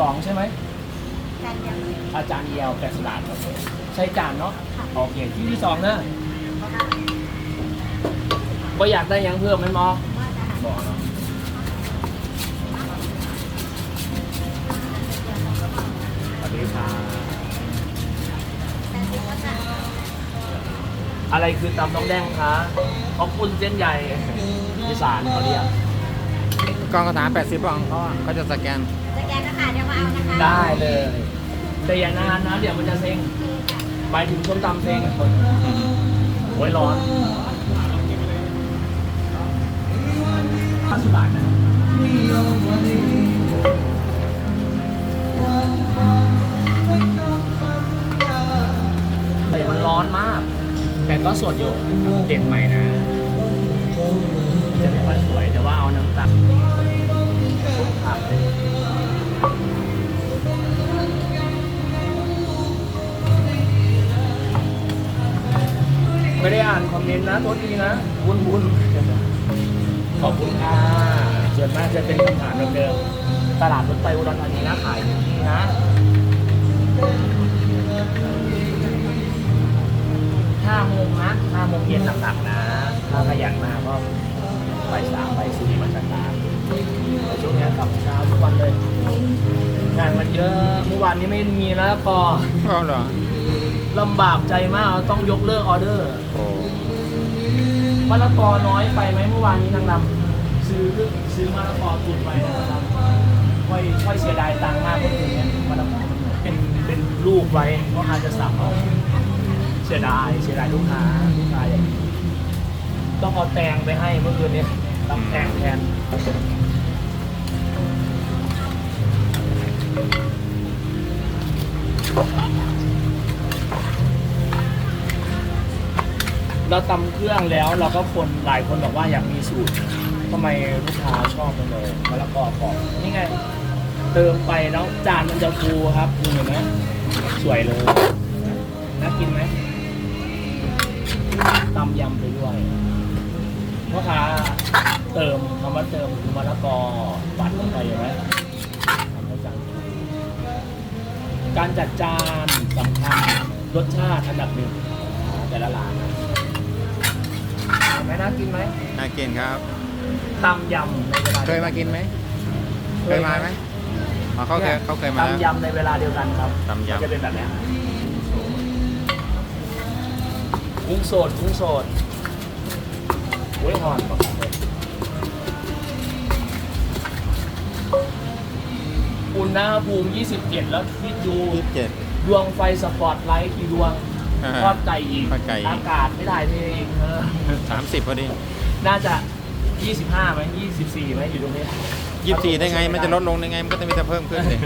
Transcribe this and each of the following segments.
สองใช่ไหมจานเดียวเลยอาจารย์เอียวแปดสิบบาทโอเคใช่จานเนาะค่ะโอเคที่ที่สองนะก็อยากได้หยังเพิ่มไหมหมอว่าจะหาบอกเนาะสวัสดีครับแต่สิว่าจะอะไรคือตำน้องแดงคะขอบคุณเส้นใหญ่อีสานเขาเรียก กองกระถาง80บองเขาอะเขาจะสแกน สแกนนะคะเดี๋ยวมาเอานะคะได้เลย แต่อย่านานนะเดี๋ยวมันจะเซ็งไปถึงส้มตำเซ็งโอ้ยร้อนห้าสิบบาทนะแต่มันร้อนมาก แต่ก็สดอยู่เด็ดใหม่นะ จะไม่ค่อยสวยแต่ว่าเอาน้ำตาลผักไม่ได้อ่านคอมเมนต์นะโทษทีนะวุ้นวุ้นขอบคุณค่ะส่วนมากจะเป็นคำถามเดิมๆตลาดรถไฟอุดรธานีนะขายดีนะ ห้าโมงนะห้าโมงเย็นหนักๆนะ ถ้าขยันมาก็ไปสามไปสี่มาจากการแต่ช่วงนี้กลับเช้าทุกวันเลย งานมันเยอะเมื่อวานนี้ไม่มีแล้วก็อ๋อเหรอลำบากใจมากต้องยกเลิกออเดอร์โอ้มะละกอน้อยไปไหมเมื่อวานนี้นางดำซื้อซื้อมะละกอตุนไปนะครับค่อยค่อยเสียดายตังค์มากเมื่อคืนเนี่ยมะละกอมันเป็นเป็นลูกไว้เพราะอาจจะสับเอา เสียดายเสียดายลูกค้าลูกค้าอย่างนี้ต้องเอาแตงไปให้เมื่อคืนนี้ตำแตงแทนเราตำเครื่องแล้วเราก็คนหลายคนบอกว่าอยากมีสูตรทำไมลูกค้าชอบจังเลยมะละกอกรอบนี่ไง เติมไปแล้วจานมันจะฟูครับดูเห็นไหมสวยเลยน่ากินไหม ตำยำไปด้วยพ่อค้าเติมคำว่าเติมคือมะละกอบัดลงไปเห็นไหมทำให้จานฟูการจัดจานสำคัญรสชาติอันดับหนึ่งของแต่ละร้านนะเห็นไหมน่ากินไหมน่ากินครับตำยำในเวลาเคยมากินไหมเคยมาไหมอ๋อเขาเคยเขาเคยมาแล้วตำยำในเวลาเดียวกันครับตำยำจะเป็นแบบเนี้ กุ้งโสดกุ้งโสดโอ้ยหอนกว่าเลยอุณหภูมิ 27 แล้วคิดดูยี่สิบเจ็ด ดวงไฟสปอตไลท์กี่ดวงอ่าทอดไก่อีกทอดไก่อีก อากาศไม่ได้นี่เองเออ สามสิบพอดีน่าจะ 25ไหม24ไหมอยู่ตรงนี้ยี่สิบสี่ได้ไง มันจะลดลงได้ไง มันก็จะมีแต่เพิ่มขึ้นเลย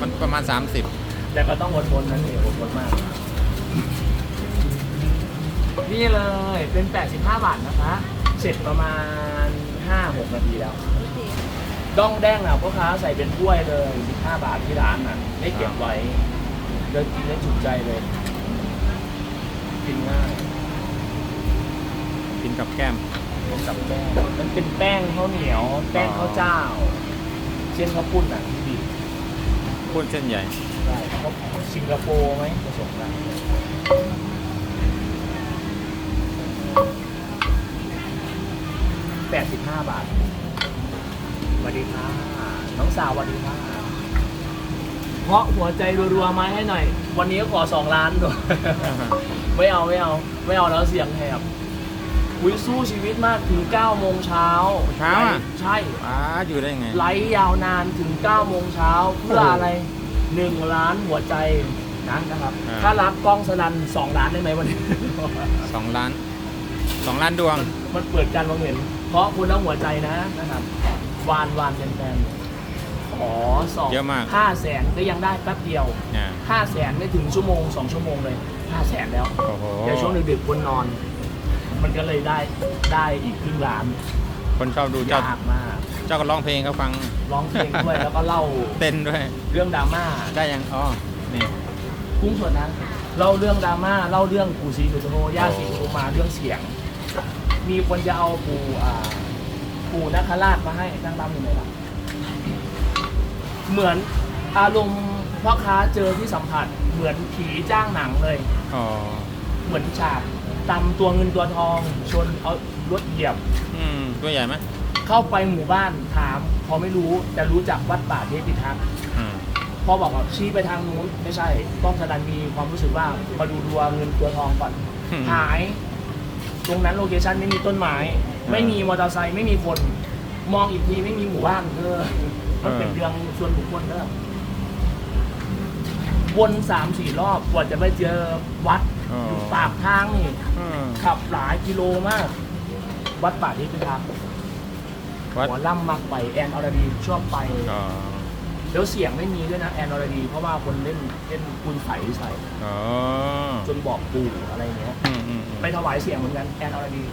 มันประมาณ30แต่ก็ต้องอดทนนั่นเองอดทนมาก นี่เลยเป็น 85 บาทนะคะ เสร็จประมาณ 5-6 นาทีแล้ว ด้องแดงอะพ่อค้าใส่เป็นถ้วยเลย 15 บาทที่ร้านอะ ได้เก็บไว้ เดินกินได้จุใจเลย กินง่ายกินกับแก้มพวกกับแป้งมันเป็นแป้งข้าวเหนียว แป้งข้าวเจ้าเช่นข้าวปุ้นอะที่บีบพูดเส้นใหญ่ ได้เขาสิงคโปร์ไหมผสมกัน แปดสิบห้าบาทสวัสดีค่ะน้องสาวสวัสดีค่ะเพราะหัวใจรัวๆมาให้หน่อย วันนี้ก็ขอสองล้านด้วย ไม่เอาไม่เอา ไม่เอาแล้วเสียงแหบอุ้ยสู้ชีวิตมากถึง9โมงเช้าเช้าอะ ใช่ ป้าอยู่ได้ไง ไลฟ์ยาวนานถึง9โมงเช้าเพื่ออะไร1ล้านหัวใจนะนะครับ อ่า ถ้ารับกล้องสนัน2ล้านได้ไหมวันนี้ สองล้านสองล้านดวง มันเปิดการมองเห็นเพราะคุณต้องหัวใจนะนะครับ วานวานแฟนๆขอสองเยอะมาก ห้าแสนก็ยังได้แป๊บเดียวเนี่ยห้าแสนไม่ถึงชั่วโมงสองชั่วโมงเลยห้าแสนแล้ว โอ้โหแต่ช่วงดึกๆคนนอน มันก็เลยได้ได้อีกครึ่งล้านคนชอบดูเจ้ายากมาก เจ้าก็ร้องเพลงเขาฟังร้องเพลงด้วยแล้วก็เล่าเต้นด้วย เรื่องดราม่า ได้ยังอ๋อนี่ กุ้งสดนะเล่าเรื่องดราม่าเล่าเรื่องปู่ศรีสุโธย่าศรีสุโธมาเรื่องเสียง มีคนจะเอาปู่อ่าปู่นัคราชมาให้นั่งรำอยู่ไหนล่ะเหมือนอารมณ์พ่อค้าเจอที่สัมผัส เหมือนผีจ้างหนังเลย อ๋อ เหมือนฉากตำตัวเงินตัวทอง ชนเอารถเหยียบ อืม ตัวใหญ่ไหมเข้าไปหมู่บ้านถามพอไม่รู้แต่รู้จักวัดป่าเทพิทักษ์อืม พอบอกว่าชี้ไปทางนู้นไม่ใช่ ต้องสดันมีความรู้สึกว่ามาดูดัวเงินตัวทองก่อน หาย ตรงนั้นโลเคชันไม่มีต้นไม้ ไม่มีมอเตอร์ไซค์ไม่มีคน มองอีกทีไม่มีหมู่บ้านเออมันเป็นเรื่องส่วนบุคคลเนอะวนสามสี่รอบกว่าจะไปเจอวัดอ๋ออยู่ปากทางนี่อืมขับหลายกิโลมาก วัดป่าที่พิทักษ์วัดหัวล่ำมักไปแอนอรดีชอบไปอ๋อแล้วเสียงไม่มีด้วยนะแอนอรดี เพราะว่าคนเล่นเล่นคุณใสใส่อ๋อ จนบอกปู่อะไรเงี้ย อืมอืมอืมไปถวายเสียงเหมือนกันแอนอรดี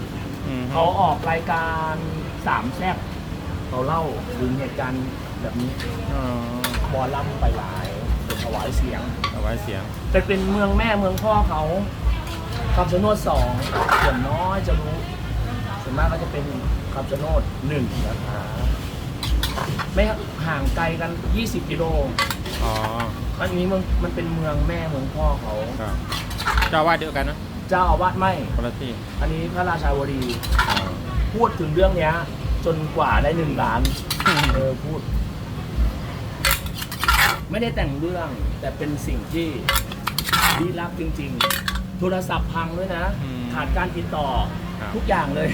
อืมเขาออกรายการสามแซ่บเขาเล่าถึงเหตุการณ์แบบนี้อ๋อบอลล่ำไปหลายเป็นถวายเสียง เอาไว้เสียงไปเป็นเมืองแม่เมืองพ่อเขาคำชะโนดสองส่วนน้อยจะรู้ส่วนมากก็จะเป็นคำชะโนดหนึ่งนะคะไม่ห่างไกลกัน 20 กิโลอ๋ออันนี้มันมันเป็นเมืองแม่เมืองพ่อเขา ครับ เจ้าอาวาดเดียวกันเนอะเจ้าอาวาสไม่ คนละที่อันนี้พระราชาวดีอ๋อพูดถึงเรื่องเนี้ย จนกว่าได้หนึ่งล้าน เออพูด ไม่ได้แต่งเรื่อง แต่เป็นสิ่งที่ลี้ลับจริง ๆ โทรศัพท์พังด้วยนะ อืมขาดการติดต่อ ครับ ทุกอย่างเลย